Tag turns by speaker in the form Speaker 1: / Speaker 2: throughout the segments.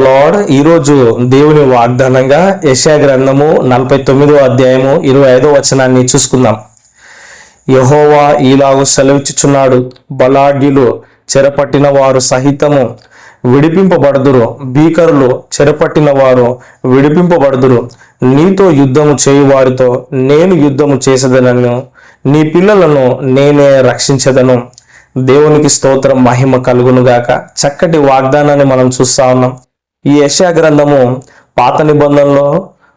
Speaker 1: Lord ఈరోజు దేవుని వాగ్దానంగా యశా గ్రంథము నలభై తొమ్మిదో అధ్యాయము ఇరవై ఐదో వచనాన్ని చూసుకుందాం. యహోవా ఈలాగు సెలవిచ్చుచున్నాడు బలాఢ్యులు చెరపట్టిన వారు సహితము విడిపింపబడదురు భీకరులు చెరపట్టిన వారు విడిపింపబడదురు. నీతో యుద్ధము చేయు వారితో నేను యుద్ధము చేసేదనను నీ పిల్లలను నేనే రక్షించదను. దేవునికి స్తోత్రం మహిమ కలుగును గాక చక్కటి వాగ్దానాన్ని మనం చూస్తా ఉన్నాం. ఈ యశా గ్రంథము పాత నిబంధనలో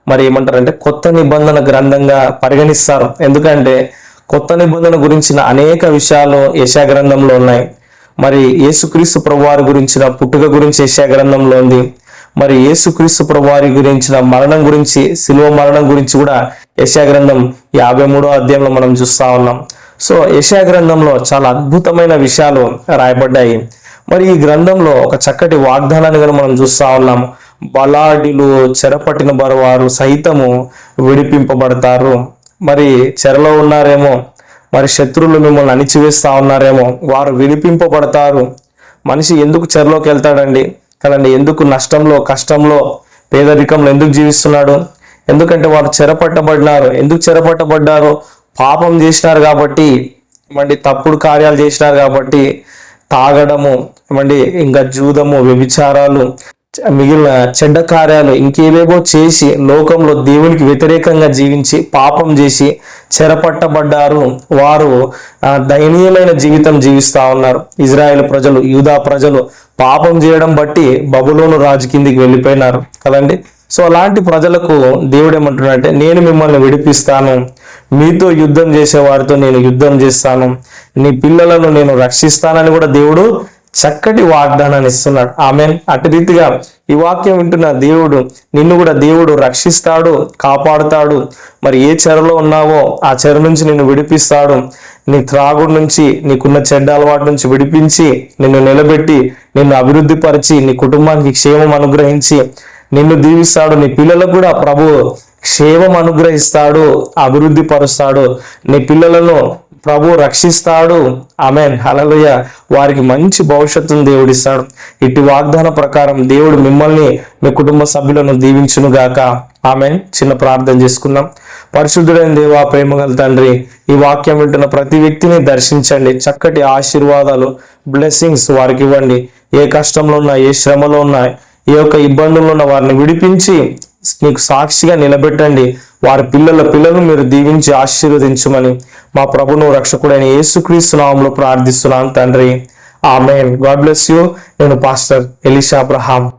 Speaker 1: మరి ఏమంటారంటే కొత్త నిబంధన గ్రంథంగా పరిగణిస్తారు. ఎందుకంటే కొత్త నిబంధన గురించిన అనేక విషయాలు యశా గ్రంథంలో ఉన్నాయి. మరి యేసుక్రీస్తు ప్రభువారి గురించిన పుట్టుక గురించి యశా గ్రంథంలో ఉంది. మరి యేసుక్రీస్తు ప్రభువారి గురించిన మరణం గురించి శిలువ మరణం గురించి కూడా యశా గ్రంథం యాభై మూడో అధ్యాయంలో మనం చూస్తా ఉన్నాం. సో యశా గ్రంథంలో చాలా అద్భుతమైన విషయాలు రాయబడ్డాయి. మరి ఈ గ్రంథంలో ఒక చక్కటి వాగ్దానాన్ని కూడా మనం చూస్తూ ఉన్నాం. బలాడిలు చెరపట్టిన వారు సైతము విడిపింపబడతారు. మరి చెరలో ఉన్నారేమో మరి శత్రువులు మిమ్మల్ని అణిచివేస్తా ఉన్నారేమో వారు విడిపింపబడతారు. మనిషి ఎందుకు చెరలోకి వెళ్తాడండి? కదండి ఎందుకు నష్టంలో కష్టంలో పేదరికంలో ఎందుకు జీవిస్తున్నాడు? ఎందుకంటే వారు చెరపట్టబడినారు. ఎందుకు చెరపట్టబడ్డారు? పాపం చేసినారు కాబట్టి మండి తప్పుడు కార్యాలు చేసినారు కాబట్టి తాగడము ఏమండి ఇంకా జూదము వ్యభిచారాలు మిగిలిన చెడ్డ కార్యాలు ఇంకేవేవో చేసి లోకంలో దేవునికి వ్యతిరేకంగా జీవించి పాపం చేసి చెరపట్టబడ్డారు. వారు దయనీయమైన జీవితం జీవిస్తా ఉన్నారు. ఇజ్రాయెల్ ప్రజలు యూదా ప్రజలు పాపం చేయడం బట్టి బబులోను రాజు కిందికి వెళ్ళిపోయినారు. కదండి? సో అలాంటి ప్రజలకు దేవుడు ఏమంటున్నాడంటే నేను మిమ్మల్ని విడిపిస్తాను. మీతో యుద్ధం చేసే వారితో నేను యుద్ధం చేస్తాను. నీ పిల్లలను నేను రక్షిస్తానని కూడా దేవుడు చక్కటి వాగ్దానాన్ని ఇస్తున్నాడు. ఆమె అటు రీతిగా ఈ వాక్యం వింటున్న దేవుడు నిన్ను కూడా దేవుడు రక్షిస్తాడు కాపాడుతాడు. మరి ఏ చెరలో ఉన్నావో ఆ చెర నుంచి నిన్ను విడిపిస్తాడు. నీ త్రాగుడు నుంచి నీకున్న చెడ్డ అలవాటు నుంచి విడిపించి నిన్ను నిలబెట్టి నిన్ను అభివృద్ధి పరిచి నీ కుటుంబానికి క్షేమం అనుగ్రహించి నిన్ను దీవిస్తాడు. నీ పిల్లలకు కూడా ప్రభు క్షేమం అనుగ్రహిస్తాడు అభివృద్ధి పరుస్తాడు. నీ పిల్లలను ప్రభు రక్షిస్తాడు. ఆమెన్. హలలుయ వారికి మంచి భవిష్యత్తును దేవుడిస్తాడు ఇటు వాగ్దాన ప్రకారం దేవుడు మిమ్మల్ని మీ కుటుంబ సభ్యులను దీవించును గాక. ఆమె చిన్న ప్రార్థన చేసుకుందాం. పరిశుద్ధుడైన దేవా ప్రేమ గల తండ్రి ఈ వాక్యం వింటున్న ప్రతి వ్యక్తిని దర్శించండి. చక్కటి ఆశీర్వాదాలు బ్లెస్సింగ్స్ వారికి ఇవ్వండి. ఏ కష్టంలో ఉన్నా ఏ శ్రమలో ఉన్నా ఈ యొక్క ఇబ్బందుల్లో ఉన్న వారిని విడిపించి నీకు సాక్షిగా నిలబెట్టండి. వారి పిల్లల పిల్లలను మీరు దీవించి ఆశీర్వదించమని మా ప్రభును రక్షకుడైన యేసుక్రీస్తు నామంలో ప్రార్థిస్తున్నాను తండ్రి. ఆమెన్. God bless you. నేను పాస్టర్ ఎలిషా అబ్రహాం.